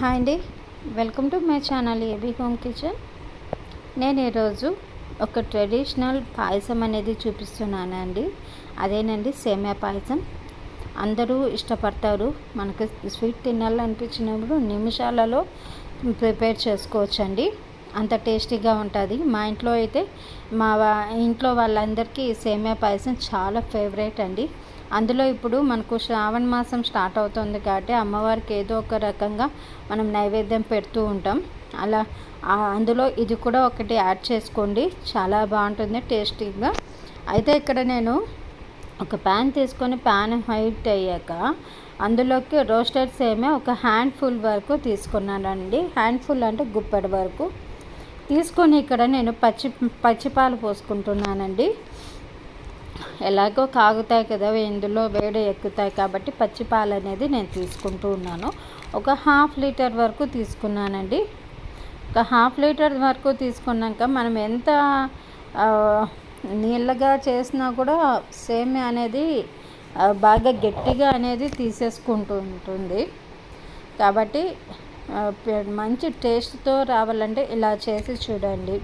Hi అండి. Welcome to my channel AB home kitchen. నేను ఈరోజు ఒక ట్రెడిషనల్ పాయసం అనేది చూపిస్తున్నానండి. అదేనండి సేమియా పాయసం. అందరూ ఇష్టపడతారు. మనకు స్వీట్ తినాలనిపించినప్పుడు నిమిషాలలో ప్రిపేర్ చేసుకోవచ్చండి. అంత టేస్టీగా ఉంటుంది. మా ఇంట్లో అయితే మా వా- ఇంట్లో వాళ్ళందరికీ సేమియా పాయసం చాలా ఫేవరెట్ అండి. అందులో ఇప్పుడు మనకు శ్రావణ మాసం స్టార్ట్ అవుతుంది కాబట్టి అమ్మవారికి ఏదో ఒక రకంగా మనం నైవేద్యం పెడుతూ ఉంటాం. అలా అందులో ఇది కూడా ఒకటి యాడ్ చేసుకోండి. చాలా బాగుంటుంది టేస్టీగా. అయితే ఇక్కడ నేను ఒక ప్యాన్ తీసుకొని ప్యాన్ హైట్ అయ్యాక అందులోకి రోస్టెడ్ సేమే ఒక హ్యాండ్ఫుల్ వరకు తీసుకున్నానండి. హ్యాండ్ఫుల్ అంటే గుప్పెడు వరకు. తీసుకొని ఇక్కడ నేను పచ్చి పచ్చిపాలు పోసుకుంటున్నానండి. ఎలాగో కాగుతాయి కదా ఇందులో వేడి ఎక్కుతాయి కాబట్టి పచ్చి పాలు అనేది నేను తీసుకుంటూ ఉన్నాను. ఒక హాఫ్ లీటర్ వరకు తీసుకున్నానండి. ఒక హాఫ్ లీటర్ వరకు తీసుకున్నాక మనం ఎంత నీళ్ళగా చేసినా కూడా సేమ్ అనేది బాగా గట్టిగా అనేది తీసేసుకుంటూ ఉంటుంది. కాబట్టి మంచి టేస్ట్తో రావాలంటే ఇలా చేసి చూడండి.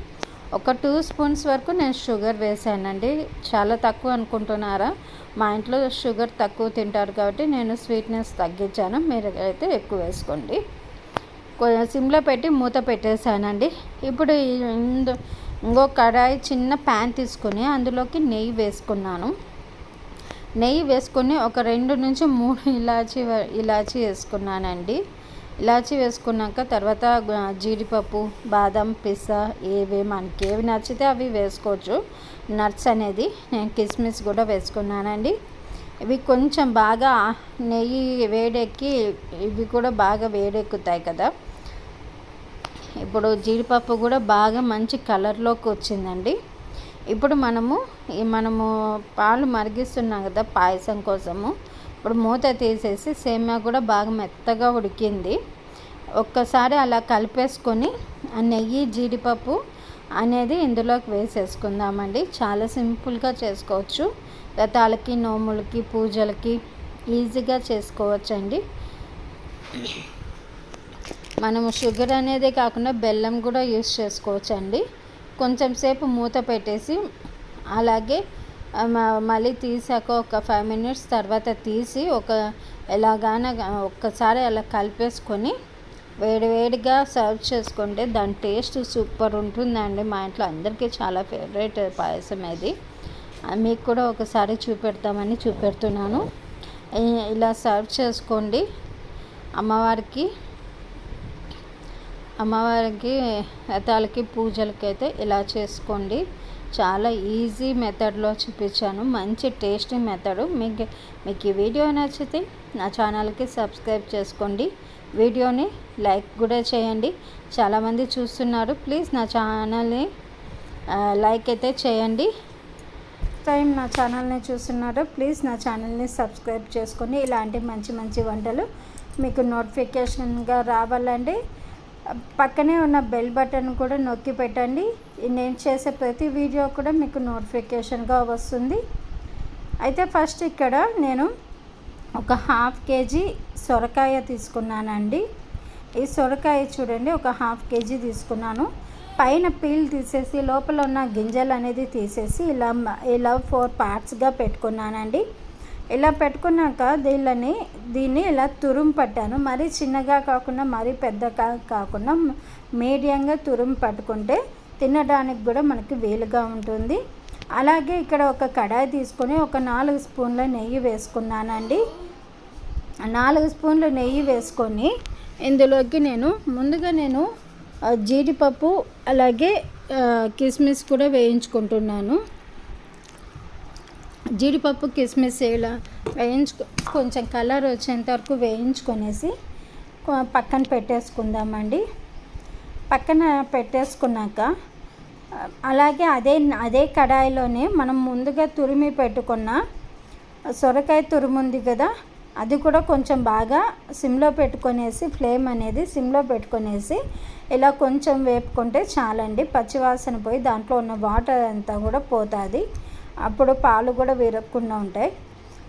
ఒక టూ స్పూన్స్ వరకు నేను షుగర్ వేసానండి. చాలా తక్కువ అనుకుంటున్నారా? మా ఇంట్లో షుగర్ తక్కువ తింటారు కాబట్టి నేను స్వీట్నెస్ తగ్గించాను. మీరు అయితే ఎక్కువ వేసుకోండి. కొంచెం సిమ్లో పెట్టి మూత పెట్టేశానండి. ఇప్పుడు ఇందు ఇంకో కడాయి చిన్న ప్యాన్ తీసుకొని అందులోకి నెయ్యి వేసుకున్నాను. నెయ్యి వేసుకొని ఒక రెండు నుంచి మూడు ఇలాచి వ- ఇలాచి వేసుకున్నానండి. ఇలాచి వేసుకున్నాక తర్వాత జీడిపప్పు బాదం పిస్తా ఏవి మనకి ఏవి నచ్చితే అవి వేసుకోవచ్చు. నట్స్ అనేది నేను కిస్మిస్ కూడా వేసుకున్నానండి. ఇవి కొంచెం బాగా నెయ్యి వేడెక్కి ఇవి కూడా బాగా వేడెక్కుతాయి కదా. ఇప్పుడు జీడిపప్పు కూడా బాగా మంచి కలర్లోకి వచ్చిందండి. ఇప్పుడు మనము ఈ మనము పాలు మరిగిస్తున్నాం కదా పాయసం కోసము. ఇప్పుడు మూత తీసేసి సేమియా కూడా బాగా మెత్తగా ఉడికింది. ఒక్కసారి అలా కలిపేసుకొని ఆ నెయ్యి జీడిపప్పు అనేది ఇందులోకి వేసేసుకుందామండి. చాలా సింపుల్గా చేసుకోవచ్చు. రథాలకి నోములకి పూజలకి ఈజీగా చేసుకోవచ్చండి. మనము షుగర్ అనేది కాకుండా బెల్లం కూడా యూస్ చేసుకోవచ్చండి. కొంచెం సేపు మూత పెట్టేసి అలాగే మళ్ళీ తీసాక ఒక ఫైవ్ మినిట్స్ తర్వాత తీసి ఒక ఎలాగైనా ఒక్కసారి అలా కలిపేసుకొని వేడివేడిగా సర్వ్ చేసుకుంటే దాని టేస్ట్ సూపర్ ఉంటుందండి. మా ఇంట్లో అందరికీ చాలా ఫేవరెట్ పాయసం ఇది మీకు కూడా ఒకసారి చూపెడతామని చూపెడుతున్నాను. ఇలా సర్వ్ చేసుకోండి. అమ్మవారికి అమ్మవారికి తలకి పూజలకి అయితే ఇలా చేసుకోండి. చాలా ఈజీ మెథడ్లో చూపించాను. మంచి టేస్టీ మెథడ్ మీకు మీకు ఈ వీడియో నచ్చితే నా ఛానల్కి సబ్స్క్రైబ్ చేసుకోండి. వీడియోని లైక్ కూడా చేయండి. చాలామంది చూస్తున్నారు. ప్లీజ్ నా ఛానల్ని లైక్ అయితే చేయండి. టైం నా ఛానల్ని చూస్తున్నారు. ప్లీజ్ నా ఛానల్ని సబ్స్క్రైబ్ చేసుకొని ఇలాంటి మంచి మంచి వంటలు మీకు నోటిఫికేషన్గా రావాలండి. పక్కనే ఉన్న బెల్ బటన్ కూడా నొక్కి పెట్టండి. నేను చేసే ప్రతి వీడియో కూడా మీకు నోటిఫికేషన్గా వస్తుంది. అయితే ఫస్ట్ ఇక్కడ నేను ఒక హాఫ్ కేజీ సొరకాయ తీసుకున్నానండి. ఈ సొరకాయ చూడండి ఒక హాఫ్ కేజీ తీసుకున్నాను. పైన పీల్ తీసేసి లోపల ఉన్న గింజలు అనేది తీసేసి ఇలా ఇలా ఫోర్ పార్ట్స్గా పెట్టుకున్నానండి. ఇలా పెట్టుకున్నాక దీళ్ళని దీన్ని ఇలా తురుము పట్టాను. మరీ చిన్నగా కాకుండా మరీ పెద్దగా కాకుండా మీడియంగా తురుము పట్టుకుంటే తినడానికి కూడా మనకి వీలుగా ఉంటుంది. అలాగే ఇక్కడ ఒక కడాయి తీసుకొని ఒక నాలుగు స్పూన్ల నెయ్యి వేసుకున్నానండి. నాలుగు స్పూన్లు నెయ్యి వేసుకొని ఇందులోకి నేను ముందుగా నేను జీడిపప్పు అలాగే కిస్మిస్ కూడా వేయించుకుంటున్నాను. జీడిపప్పు కిస్మిస్ ఇలా వేయించుకో కొంచెం కలర్ వచ్చేంత వరకు వేయించుకొనేసి పక్కన పెట్టేసుకుందామండి. పక్కన పెట్టేసుకున్నాక అలాగే అదే అదే కడాయిలోనే మనం ముందుగా తురిమి పెట్టుకున్న సొరకాయ తురుము ఉంది కదా అది కూడా కొంచెం బాగా సిమ్లో పెట్టుకొనేసి ఫ్లేమ్ అనేది సిమ్లో పెట్టుకొనేసి ఇలా కొంచెం వేపుకుంటే చాలండి. పచ్చివాసన పోయి దాంట్లో ఉన్న వాటర్ అంతా కూడా పోతుంది. అప్పుడు పాలు కూడా విరగకుండా ఉంటాయి.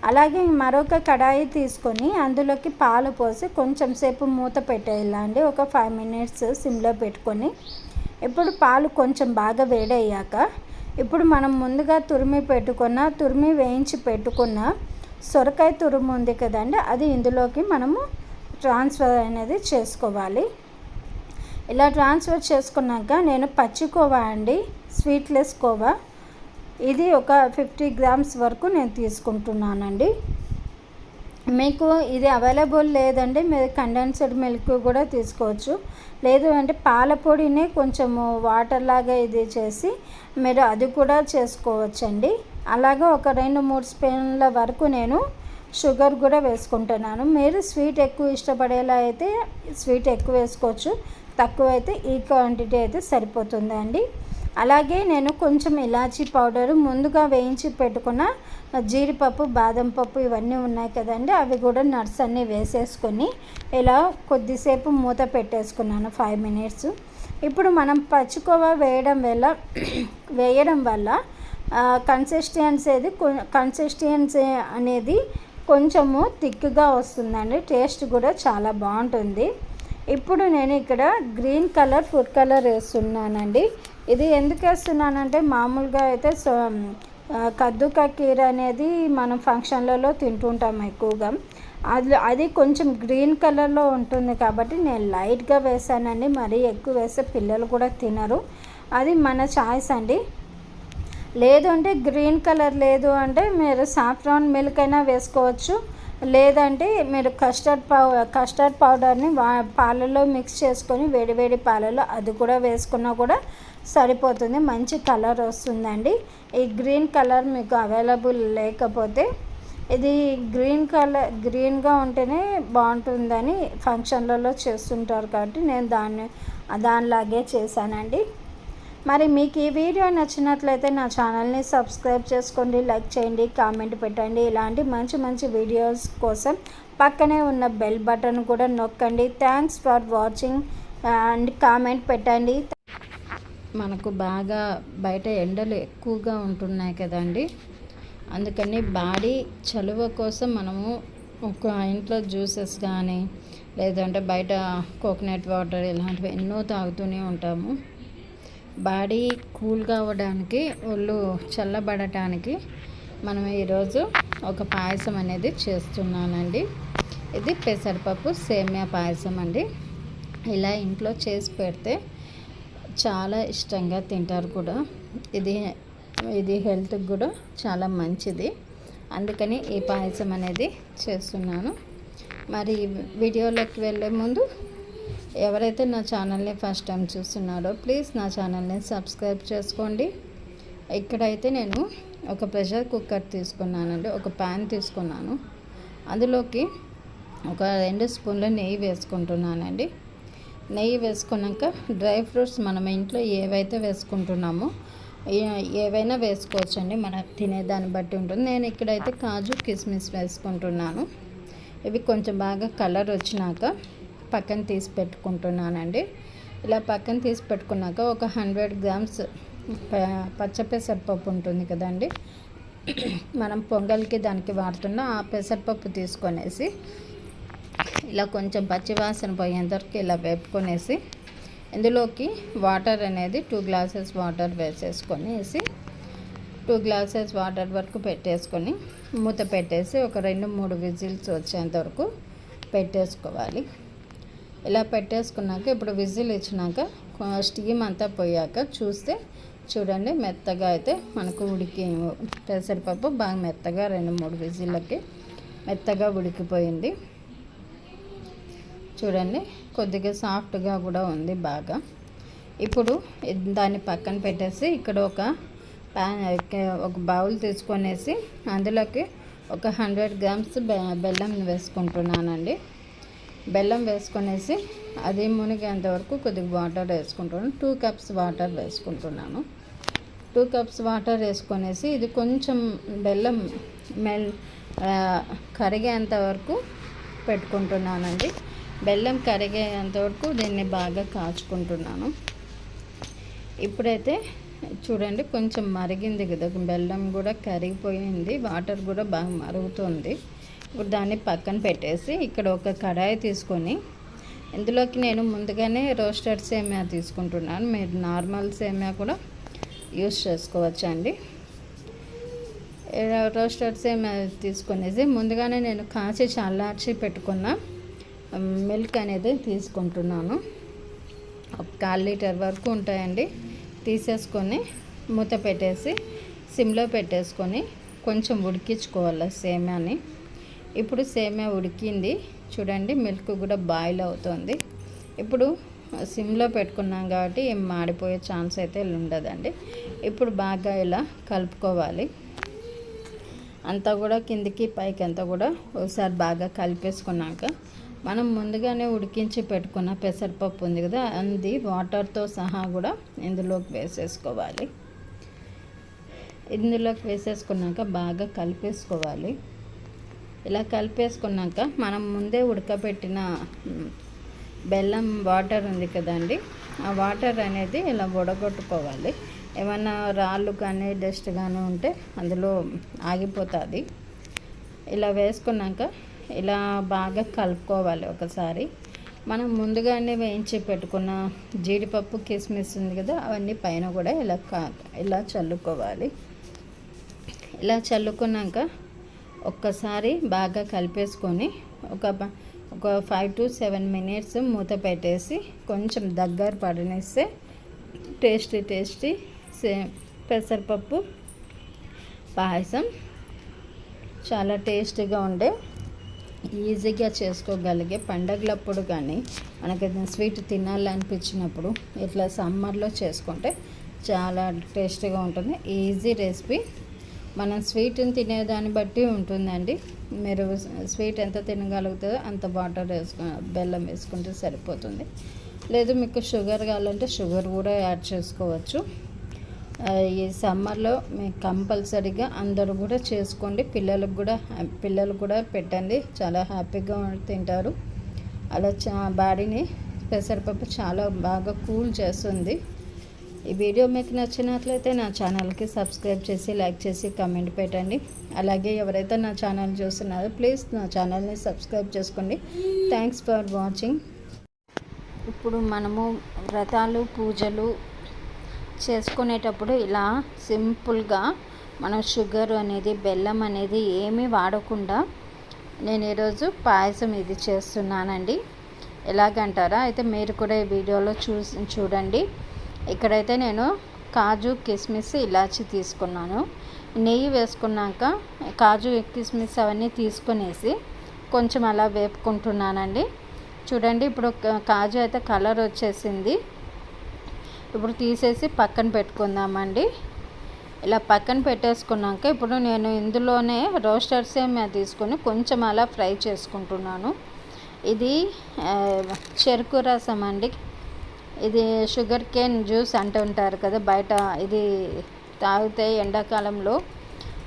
అలాగే మరొక కడాయి తీసుకొని అందులోకి పాలు పోసి కొంచెం సేపు మూత పెట్టేయాలండి. ఒక ఫైవ్ మినిట్స్ సిమ్లో పెట్టుకొని. ఇప్పుడు పాలు కొంచెం బాగా వేడయ్యాక ఇప్పుడు మనం ముందుగా తురిమి పెట్టుకున్న తురిమి వేయించి పెట్టుకున్న సొరకాయ తురుము ఉంది కదండి అది ఇందులోకి మనము ట్రాన్స్ఫర్ అనేది చేసుకోవాలి. ఇలా ట్రాన్స్ఫర్ చేసుకున్నాక నేను పచ్చి కోవా అండి స్వీట్లెస్ కోవా. ఇది ఒక ఫిఫ్టీ గ్రామ్స్ వరకు నేను తీసుకుంటున్నానండి. మీకు ఇది అవైలబుల్ లేదండి మీరు కండెన్స్డ్ మిల్క్ కూడా తీసుకోవచ్చు. లేదు అంటే పాల పొడిని కొంచెము వాటర్ లాగా ఇది చేసి మీరు అది కూడా చేసుకోవచ్చండి. అలాగే ఒక రెండు మూడు స్పూన్ల వరకు నేను షుగర్ కూడా వేసుకుంటున్నాను. మీరు స్వీట్ ఎక్కువ ఇష్టపడేలా అయితే స్వీట్ ఎక్కువ వేసుకోవచ్చు. తక్కువ అయితే ఈ క్వాంటిటీ అయితే సరిపోతుందండి. అలాగే నేను కొంచెం ఇలాచీ పౌడర్ ముందుగా వేయించి పెట్టుకున్న జీడిపప్పు బాదం పప్పు ఇవన్నీ ఉన్నాయి కదండి. అవి కూడా నట్స్ అన్నీ వేసేసుకొని ఇలా కొద్దిసేపు మూత పెట్టేసుకున్నాను ఫైవ్ మినిట్స్ ఇప్పుడు మనం పచ్చికోవా వేయడం వల్ల వేయడం వల్ల కన్సిస్టెన్సీ కన్సిస్టెన్సీ అనేది కొంచెము థిక్గా వస్తుందండి. టేస్ట్ కూడా చాలా బాగుంటుంది. ఇప్పుడు నేను ఇక్కడ గ్రీన్ కలర్ ఫుడ్ కలర్ వేస్తున్నానండి. ఇది ఎందుకు వేస్తున్నానంటే మామూలుగా అయితే కద్దుకా కీర అనేది మనం ఫంక్షన్లలో తింటుంటాం ఎక్కువగా. అది అది కొంచెం గ్రీన్ కలర్లో ఉంటుంది కాబట్టి నేను లైట్గా వేసానండి. మరీ ఎక్కువ వేస్తే పిల్లలు కూడా తినరు. అది మన చాయిస్ అండి. లేదు అంటే గ్రీన్ కలర్ లేదు అంటే మీరు సాఫ్రాన్ మిల్క్ అయినా వేసుకోవచ్చు. లేదంటే మీరు కస్టర్డ్ పౌ కస్టర్డ్ పౌడర్ని వా పాలలో మిక్స్ చేసుకొని వేడివేడి పాలలో అది కూడా వేసుకున్నా కూడా సరిపోతుంది. మంచి కలర్ వస్తుందండి. ఈ గ్రీన్ కలర్ మీకు అవైలబుల్ లేకపోతే ఇది గ్రీన్ కలర్ గ్రీన్గా ఉంటేనే బాగుంటుందని ఫంక్షన్లలో చేస్తుంటారు కాబట్టి నేను దాన్ని దానిలాగే చేశానండి. మరి మీకు ఈ వీడియో నచ్చినట్లయితే నా ఛానల్ని సబ్స్క్రైబ్ చేసుకోండి లైక్ చేయండి కామెంట్ పెట్టండి. ఇలాంటి మంచి మంచి వీడియోస్ కోసం పక్కనే ఉన్న బెల్ బటన్ కూడా నొక్కండి. Thanks for watching and comment పెట్టండి. మనకు బాగా బయట ఎండలు ఎక్కువగా ఉంటున్నాయి కదండి. అందుకని బాడీ చలువ కోసం మనము ఒక ఇంట్లో జ్యూసెస్ కానీ లేదంటే బయట కోకోనట్ వాటర్ ఇలాంటివి ఎన్నో తాగుతూనే ఉంటాము. బాడీ కూల్గా అవ్వడానికి ఒళ్ళు చల్లబడటానికి మనం ఈరోజు ఒక పాయసం అనేది చేస్తున్నానండి. ఇది పెసరపప్పు సేమియా పాయసం అండి. ఇలా ఇంట్లో చేసి పెడితే చాలా ఇష్టంగా తింటారు కూడా. ఇది ఇది హెల్త్కి కూడా చాలా మంచిది. అందుకని ఈ పాయసం అనేది చేస్తున్నాను. మరి వీడియోలోకి వెళ్ళే ముందు ఎవరైతే నా ఛానల్ని ఫస్ట్ టైం చూస్తున్నారో ప్లీజ్ నా ఛానల్ని సబ్స్క్రైబ్ చేసుకోండి. ఇక్కడైతే నేను ఒక ప్రెషర్ కుక్కర్ తీసుకున్నానండి. ఒక ప్యాన్ తీసుకున్నాను. అందులోకి ఒక రెండు స్పూన్ల నెయ్యి వేసుకుంటున్నానండి. నెయ్యి వేసుకున్నాక డ్రై ఫ్రూట్స్ మనం ఇంట్లో ఏవైతే వేసుకుంటున్నామో ఏవైనా వేసుకోవచ్చండి. మన తినేదాన్ని బట్టి ఉంటుంది. నేను ఇక్కడైతే కాజు కిస్మిస్ వేసుకుంటున్నాను. ఇవి కొంచెం బాగా కలర్ వచ్చినాక పక్కన తీసి పెట్టుకుంటున్నానండి. ఇలా పక్కన తీసి పెట్టుకున్నాక ఒక హండ్రెడ్ గ్రామ్స్ పచ్చ పెసరపప్పు ఉంటుంది కదండి. మనం పొంగల్కి దానికి వాడుతున్న ఆ పెసరపప్పు తీసుకొనేసి ఇలా కొంచెం పచ్చివాసన పోయేంతవరకు ఇలా వేపుకొనేసి ఇందులోకి వాటర్ అనేది టూ గ్లాసెస్ వాటర్ వేసేసుకొనేసి టూ గ్లాసెస్ వాటర్ వరకు పెట్టేసుకొని మూత పెట్టేసి ఒక రెండు మూడు విజిల్స్ వచ్చేంత వరకు పెట్టేసుకోవాలి. ఇలా పెట్టేసుకున్నాక ఇప్పుడు విజిల్ ఇచ్చినాక స్టీమ్ అంతా పోయాక చూస్తే చూడండి మెత్తగా అయితే మనకు ఉడికి పెసరపప్పు బాగా మెత్తగా రెండు మూడు విజిల్లకి మెత్తగా ఉడికిపోయింది. చూడండి కొద్దిగా సాఫ్ట్గా కూడా ఉంది బాగా. ఇప్పుడు దాన్ని పక్కన పెట్టేసి ఇక్కడ ఒక ప్యాన్ ఒక బౌల్ తీసుకొనేసి అందులోకి ఒక హండ్రెడ్ గ్రామ్స్ బెల్లం వేసుకుంటున్నానండి. బెల్లం వేసుకొనేసి అది మునిగేంత వరకు కొద్దిగా వాటర్ వేసుకుంటున్నాను. టూ కప్స్ వాటర్ వేసుకుంటున్నాను. టూ కప్స్ వాటర్ వేసుకొనేసి ఇది కొంచెం బెల్లం మెల్ కరిగేంత వరకు పెట్టుకుంటున్నానండి. బెల్లం కరిగేంత వరకు దీన్ని బాగా కాచుకుంటున్నాను. ఇప్పుడైతే చూడండి కొంచెం మరిగింది కదా. బెల్లం కూడా కరిగిపోయింది వాటర్ కూడా బాగా మరుగుతుంది. ఇప్పుడు దాన్ని పక్కన పెట్టేసి ఇక్కడ ఒక కడాయి తీసుకొని ఇందులోకి నేను ముందుగానే రోస్టెడ్ సేమియా తీసుకుంటున్నాను. మీరు నార్మల్ సేమియా కూడా యూస్ చేసుకోవచ్చు అండి రోస్టెడ్ సేమియా తీసుకునేసి ముందుగానే నేను కాచి చల్లార్చి పెట్టుకున్న మిల్క్ అనేది తీసుకుంటున్నాను. ఒక కాల్ లీటర్ వరకు ఉంటాయండి. తీసేసుకొని మూత పెట్టేసి సిమ్లో పెట్టేసుకొని కొంచెం ఉడికించుకోవాలి సేమ్యాని. ఇప్పుడు సేమ్యా ఉడికింది. చూడండి మిల్క్ కూడా బాయిల్ అవుతుంది. ఇప్పుడు సిమ్లో పెట్టుకున్నాం కాబట్టి ఏం మాడిపోయే ఛాన్స్ అయితే ఉండదండి. ఇప్పుడు బాగా ఇలా కలుపుకోవాలి. అంతా కూడా కిందికి పైకి అంతా కూడా ఒకసారి బాగా కలిపేసుకున్నాక మనం ముందుగానే ఉడికించి పెట్టుకున్న పెసరపప్పు ఉంది కదా అది వాటర్తో సహా కూడా ఇందులోకి వేసేసుకోవాలి. ఇందులోకి వేసేసుకున్నాక బాగా కలిపేసుకోవాలి. ఇలా కలిపేసుకున్నాక మనం ముందే ఉడకబెట్టిన బెల్లం వాటర్ ఉంది కదండి ఆ వాటర్ అనేది ఇలా వడగొట్టుకోవాలి. ఏమన్నా రాళ్ళు కానీ డస్ట్ కానీ ఉంటే అందులో ఆగిపోతుంది. ఇలా వేసుకున్నాక ఇలా బాగా కలుపుకోవాలి ఒకసారి. మనం ముందుగానే వేయించి పెట్టుకున్న జీడిపప్పు కిస్మిస్ ఉంది కదా అవన్నీ పైన కూడా ఇలా ఇలా చల్లుకోవాలి. ఇలా చల్లుకున్నాక ఒక్కసారి బాగా కలిపేసుకొని ఒక ఒక ఫైవ్ టు సెవెన్ మినిట్స్ మూత పెట్టేసి కొంచెం దగ్గర పడనేస్తే టేస్టీ టేస్టీ సే పెసరపప్పు పాయసం చాలా టేస్టీగా ఉండే ఈజీగా చేసుకోగలిగే పండగలప్పుడు కానీ మనకి స్వీట్ తినాలనిపించినప్పుడు ఇట్లా సమ్మర్లో చేసుకుంటే చాలా టేస్టీగా ఉంటుంది. Easy recipe. మనం స్వీట్ని తినేదాన్ని బట్టి ఉంటుందండి. మీరు స్వీట్ ఎంత తినగలుగుతుందో అంత వాటర్ వేసుకు బెల్లం వేసుకుంటే సరిపోతుంది. లేదు మీకు షుగర్ కావాలంటే షుగర్ కూడా యాడ్ చేసుకోవచ్చు. ఈ సమ్మర్లో మీకు కంపల్సరీగా అందరూ కూడా చేసుకోండి. పిల్లలకు కూడా పిల్లలు కూడా పెట్టండి. చాలా హ్యాపీగా తింటారు. అలా చా బాడీని పెసరపప్పు చాలా బాగా కూల్ చేస్తుంది. ఈ వీడియో మీకు నచ్చినట్లయితే నా ఛానల్కి సబ్స్క్రైబ్ చేసి లైక్ చేసి కమెంట్ పెట్టండి. అలాగే ఎవరైతే నా ఛానల్ చూస్తున్నారో ప్లీజ్ నా ఛానల్ని సబ్స్క్రైబ్ చేసుకోండి. Thanks for watching. ఇప్పుడు మనము వ్రతాలు పూజలు చేసుకునేటప్పుడు ఇలా సింపుల్గా మనం షుగర్ అనేది బెల్లం అనేది ఏమీ వాడకుండా నేను ఈరోజు పాయసం ఇది చేస్తున్నానండి. ఎలాగంటారా? అయితే మీరు కూడా ఈ వీడియోలో చూసి చూడండి. ఇక్కడైతే నేను కాజు కిస్మిస్ ఇలాచి తీసుకున్నాను. నెయ్యి వేసుకున్నాక కాజు కిస్మిస్ అవన్నీ తీసుకునేసి కొంచెం అలా వేపుకుంటున్నానండి. చూడండి ఇప్పుడు కాజు అయితే కలర్ వచ్చేసింది. ఇప్పుడు తీసేసి పక్కన పెట్టుకుందామండి. ఇలా పక్కన పెట్టేసుకున్నాక ఇప్పుడు నేను ఇందులోనే రోస్టర్ సేమియా తీసుకొని కొంచెం అలా ఫ్రై చేసుకుంటున్నాను. ఇది చెరుకు రసం అండి. ఇది షుగర్ కేన్ జ్యూస్ అంటుంటారు కదా బయట ఇది తాగితే ఎండాకాలంలో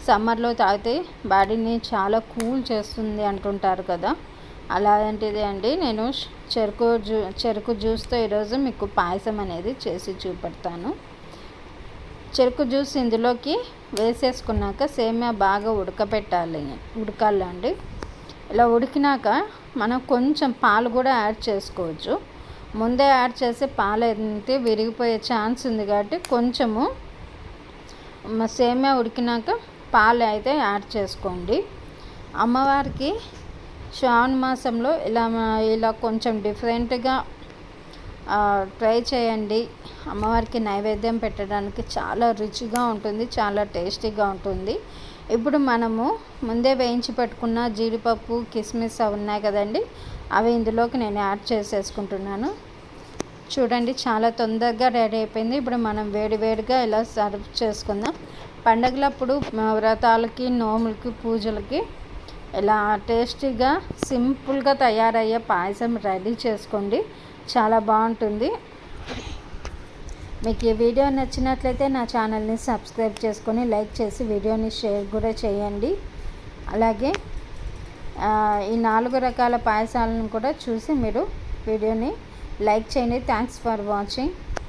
సమ్మర్లో తాగితే బాడీని చాలా కూల్ చేస్తుంది అంటుంటారు కదా. అలాంటిది అండి. నేను చెరుకు జ్యూ చెరుకు జ్యూస్తో ఈరోజు మీకు పాయసం అనేది చేసి చూపెడతాను. చెరుకు జ్యూస్ ఇందులోకి వేసేసుకున్నాక సేమియా బాగా ఉడకపెట్టాలి ఉడకాలండి. ఇలా ఉడికినాక మనం కొంచెం పాలు కూడా యాడ్ చేసుకోవచ్చు. ముందే యాడ్ చేసి పాలు అయితే విరిగిపోయే ఛాన్స్ ఉంది కాబట్టి కొంచెము సేమియా ఉడికినాక పాలు అయితే యాడ్ చేసుకోండి. అమ్మవారికి శ్రావణ మాసంలో ఇలా ఇలా కొంచెం డిఫరెంట్గా ట్రై చేయండి. అమ్మవారికి నైవేద్యం పెట్టడానికి చాలా రుచిగా ఉంటుంది చాలా టేస్టీగా ఉంటుంది. ఇప్పుడు మనము ముందే వేయించి పెట్టుకున్న జీడిపప్పు కిస్మిస్ అవి ఉన్నాయి కదండి అవి ఇందులోకి నేను యాడ్ చేసేసుకుంటున్నాను. చూడండి చాలా తొందరగా రెడీ అయిపోయింది. ఇప్పుడు మనం వేడి వేడిగా ఇలా సర్వ్ చేసుకుందాం. పండగలప్పుడు వ్రతాలకి నోములకి పూజలకి ఇలా టేస్టీగా సింపుల్గా తయారయ్యే పాయసం రెడీ చేసుకోండి. చాలా బాగుంటుంది. మీకు ఈ వీడియో నచ్చినట్లయితే నా ఛానల్ని సబ్స్క్రైబ్ చేసుకొని లైక్ చేసి వీడియోని షేర్ కూడా చేయండి. అలాగే ఈ నాలుగు రకాల పాయసాలను కూడా చూసి మీరు వీడియోని లైక్ చేయండి. Thanks for watching